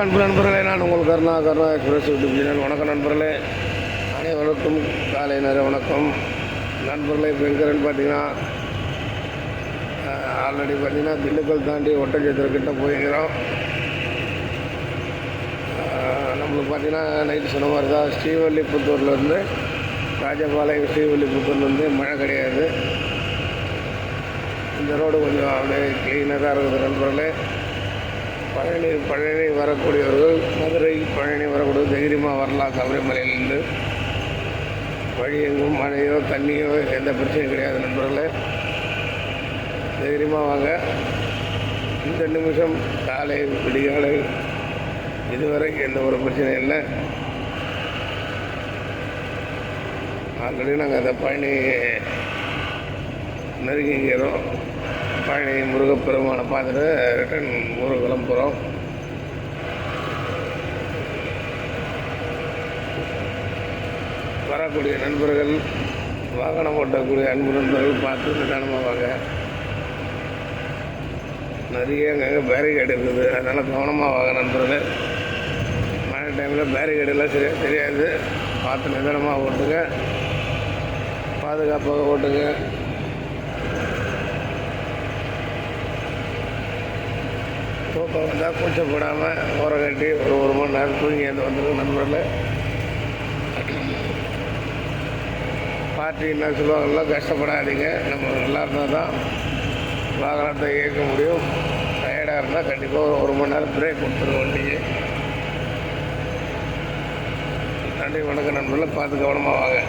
அன்பு நண்பர்களே நான் உங்கள் Karuna Karuna express YouTube channel. வணக்கம் நண்பர்களே அனைவருக்கும் காலை நேர வணக்கம். நண்பர்களே இப்போ எங்கிறேன்னு பார்த்தீங்கன்னா ஆல்ரெடி பார்த்தீங்கன்னா திண்டுக்கல் தாண்டி ஒட்டஞ்சத்திரக்கிட்ட போயிருக்கிறோம். நம்மளுக்கு பார்த்தீங்கன்னா நைட்டு சொன்ன மாதிரி தான் ஸ்ரீவல்லிபுத்தூர்லேருந்து ராஜபாளையம் ஸ்ரீவல்லிபுத்தூர்லேருந்து மழை கிடையாது. இந்த ரோடு கொஞ்சம் அப்படியே க்ளீனாக தான் இருக்குது நண்பர்களே. பழனி பழனி வரக்கூடியவர்கள் மதுரை பழனி வரக்கூடிய தைரியமாக வரலாம் சபரிமலையிலேருந்து. வழி எங்கும் மழையோ தண்ணியோ எந்த பிரச்சனையும் கிடையாது நண்பர்களே. தைரியமாக வாங்க. இந்த நிமிஷம் காலை விடிகாலை இதுவரை எந்த ஒரு பிரச்சனையும் இல்லை. ஆல்ரெடி நாங்கள் அந்த பழனி நெருங்கிக்கிறோம் பழனி முருகப்பெருமானை பார்த்துட்டு ரிட்டன் ஊருக்கு கிளம்புறோம். வரக்கூடிய நண்பர்கள் வாகனம் ஓட்டக்கூடிய அன்பு நண்பர்கள் பார்த்து நிதானமாக வாங்க. நிறைய அங்கங்கே பேரிகேடு இருக்குது. அதனால் கவனமாக வாங்க நண்பர்கள். மழை டைமில் பேரிகேடெல்லாம் சரியாக தெரியாது. பார்த்து நிதானமாக ஓட்டுங்க. பாதுகாப்பாக ஓட்டுங்க. தூக்கம் வந்தால் கூச்சப்படாமல் ஓரம் கட்டி ஒரு ஒரு மணி நேரம் தூங்கி அந்த வந்துடும் நண்பர்கள். பார்ட்டி என்ன சொல்லுவாங்கல்ல கஷ்டப்படாதீங்க. நம்ம நல்லா இருந்தால் தான் வாகனத்தை இயக்க முடியும். டயர்டாக இருந்தால் கண்டிப்பாக ஒரு ஒரு மணி நேரம் பிரேக் கொடுத்துருவோம் வண்டிக்கு. நன்றி வணக்கம் நண்பர்களை. பார்த்து கவனமாக வாங்க.